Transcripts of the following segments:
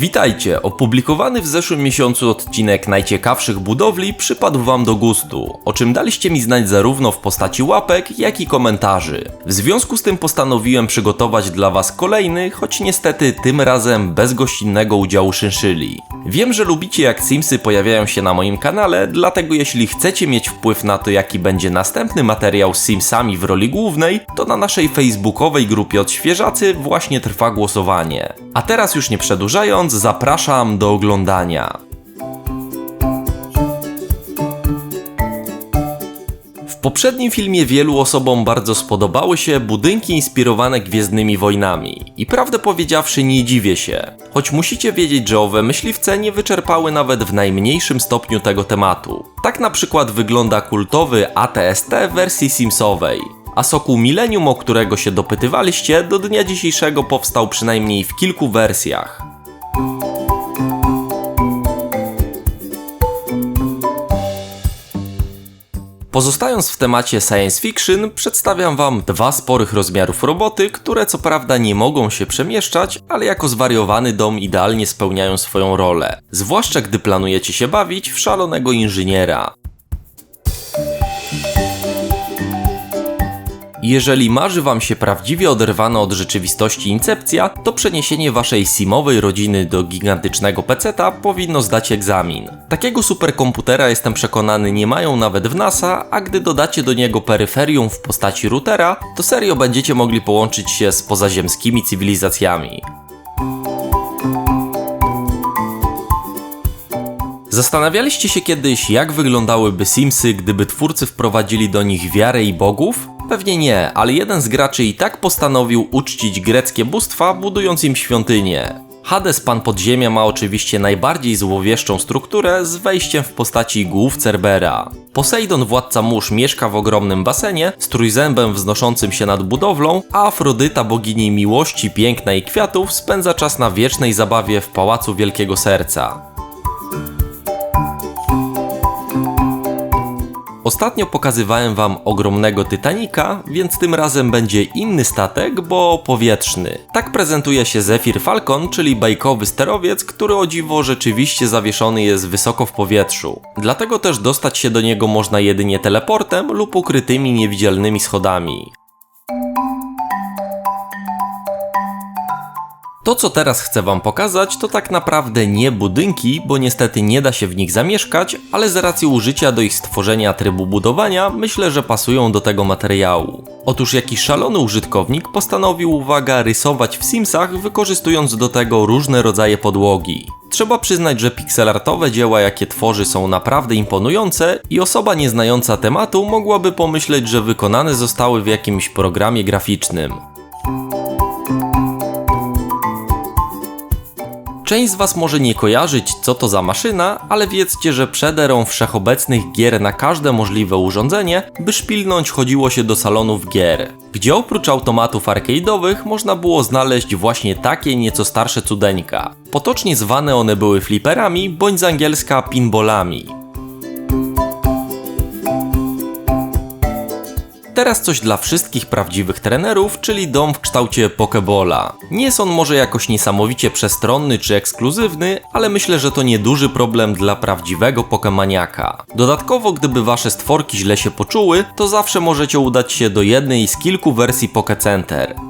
Witajcie! Opublikowany w zeszłym miesiącu odcinek najciekawszych budowli przypadł Wam do gustu, o czym daliście mi znać zarówno w postaci łapek, jak i komentarzy. W związku z tym postanowiłem przygotować dla Was kolejny, choć niestety tym razem bez gościnnego udziału szynszyli. Wiem, że lubicie jak Simsy pojawiają się na moim kanale, dlatego jeśli chcecie mieć wpływ na to, jaki będzie następny materiał z Simsami w roli głównej, to na naszej facebookowej grupie Odświeżacy właśnie trwa głosowanie. A teraz już nie przedłużając, zapraszam do oglądania. W poprzednim filmie wielu osobom bardzo spodobały się budynki inspirowane Gwiezdnymi Wojnami i prawdę powiedziawszy nie dziwię się, choć musicie wiedzieć, że owe myśliwce nie wyczerpały nawet w najmniejszym stopniu tego tematu. Tak na przykład wygląda kultowy ATST wersji Simsowej. A soku Millennium, o którego się dopytywaliście, do dnia dzisiejszego powstał przynajmniej w kilku wersjach. Pozostając w temacie science fiction, przedstawiam Wam dwa sporych rozmiarów roboty, które co prawda nie mogą się przemieszczać, ale jako zwariowany dom idealnie spełniają swoją rolę. Zwłaszcza gdy planujecie się bawić w szalonego inżyniera. Jeżeli marzy Wam się prawdziwie oderwana od rzeczywistości incepcja, to przeniesienie Waszej simowej rodziny do gigantycznego peceta powinno zdać egzamin. Takiego superkomputera jestem przekonany nie mają nawet w NASA, a gdy dodacie do niego peryferium w postaci routera, to serio będziecie mogli połączyć się z pozaziemskimi cywilizacjami. Zastanawialiście się kiedyś, jak wyglądałyby Simsy, gdyby twórcy wprowadzili do nich wiarę i bogów? Pewnie nie, ale jeden z graczy i tak postanowił uczcić greckie bóstwa, budując im świątynię. Hades, pan podziemia, ma oczywiście najbardziej złowieszczą strukturę z wejściem w postaci głów Cerbera. Posejdon, władca mórz, mieszka w ogromnym basenie z trójzębem wznoszącym się nad budowlą, a Afrodyta, bogini miłości, piękna i kwiatów, spędza czas na wiecznej zabawie w Pałacu Wielkiego Serca. Ostatnio pokazywałem wam ogromnego Titanica, więc tym razem będzie inny statek, bo powietrzny. Tak prezentuje się Zephyr Falcon, czyli bajkowy sterowiec, który o dziwo rzeczywiście zawieszony jest wysoko w powietrzu. Dlatego też dostać się do niego można jedynie teleportem lub ukrytymi niewidzialnymi schodami. To, co teraz chcę Wam pokazać, to tak naprawdę nie budynki, bo niestety nie da się w nich zamieszkać, ale z racji użycia do ich stworzenia trybu budowania, myślę, że pasują do tego materiału. Otóż jakiś szalony użytkownik postanowił, uwaga, rysować w Simsach, wykorzystując do tego różne rodzaje podłogi. Trzeba przyznać, że pixelartowe dzieła, jakie tworzy, są naprawdę imponujące i osoba nieznająca tematu mogłaby pomyśleć, że wykonane zostały w jakimś programie graficznym. Część z Was może nie kojarzyć, co to za maszyna, ale wiedzcie, że przed erą wszechobecnych gier na każde możliwe urządzenie, by szpilnąć chodziło się do salonów gier, gdzie oprócz automatów arcade'owych można było znaleźć właśnie takie nieco starsze cudeńka. Potocznie zwane one były fliperami, bądź z angielska pinballami. Teraz coś dla wszystkich prawdziwych trenerów, czyli dom w kształcie Pokebola. Nie jest on może jakoś niesamowicie przestronny czy ekskluzywny, ale myślę, że to nieduży problem dla prawdziwego Pokemaniaka. Dodatkowo, gdyby wasze stworki źle się poczuły, to zawsze możecie udać się do jednej z kilku wersji Poke Center.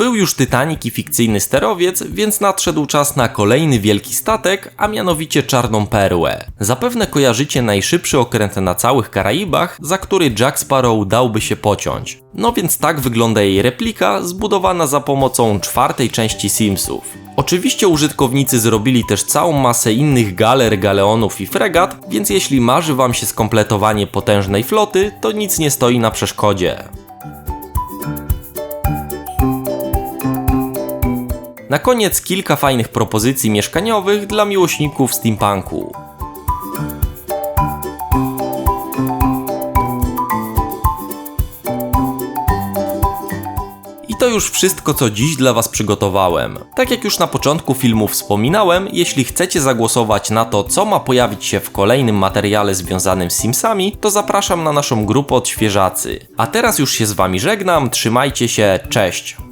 Był już Titanic i fikcyjny sterowiec, więc nadszedł czas na kolejny wielki statek, a mianowicie Czarną Perłę. Zapewne kojarzycie najszybszy okręt na całych Karaibach, za który Jack Sparrow dałby się pociąć. No więc tak wygląda jej replika, zbudowana za pomocą czwartej części Simsów. Oczywiście użytkownicy zrobili też całą masę innych galer, galeonów i fregat, więc jeśli marzy Wam się skompletowanie potężnej floty, to nic nie stoi na przeszkodzie. Na koniec kilka fajnych propozycji mieszkaniowych dla miłośników steampunku. To już wszystko, co dziś dla Was przygotowałem. Tak jak już na początku filmu wspominałem, jeśli chcecie zagłosować na to, co ma pojawić się w kolejnym materiale związanym z Simsami, to zapraszam na naszą grupę odświeżacy. A teraz już się z Wami żegnam, trzymajcie się, cześć!